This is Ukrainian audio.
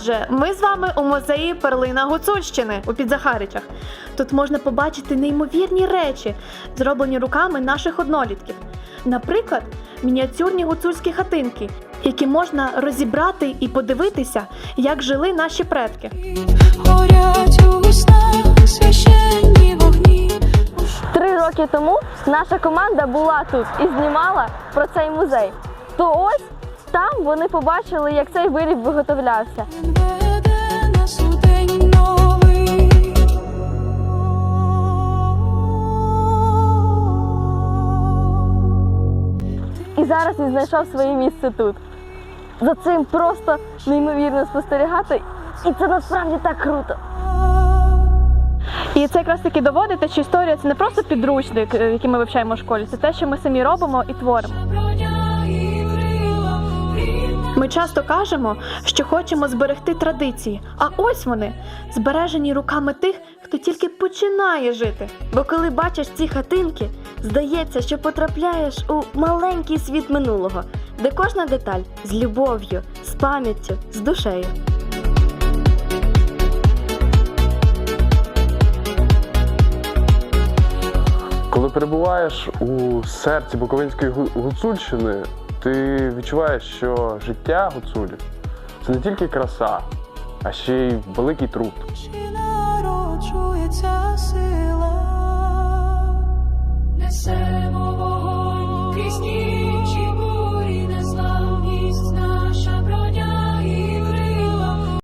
Адже ми з вами у музеї Перлина Гуцульщини у Підзахаричах. Тут можна побачити неймовірні речі, зроблені руками наших однолітків. Наприклад, мініатюрні гуцульські хатинки, які можна розібрати і подивитися, як жили наші предки. Горять у веснах священні вогні. Три роки тому наша команда була тут і знімала про цей музей. То ось там вони побачили, як цей виріб виготовлявся. І зараз він знайшов своє місце тут. За цим просто неймовірно спостерігати, і це насправді так круто. І це якраз таки доводить, що історія це не просто підручник, е, який ми вивчаємо в школі, це те, що ми самі робимо і творимо. Ми часто кажемо, що хочемо зберегти традиції, а ось вони збережені руками тих, хто тільки починає жити. Бо коли бачиш ці хатинки, здається, що потрапляєш у маленький світ минулого, де кожна деталь з любов'ю, з пам'яттю, з душею. Коли перебуваєш у серці Буковинської гуцульщини, ти відчуваєш, що життя гуцулів це не тільки краса, а ще й великий труд.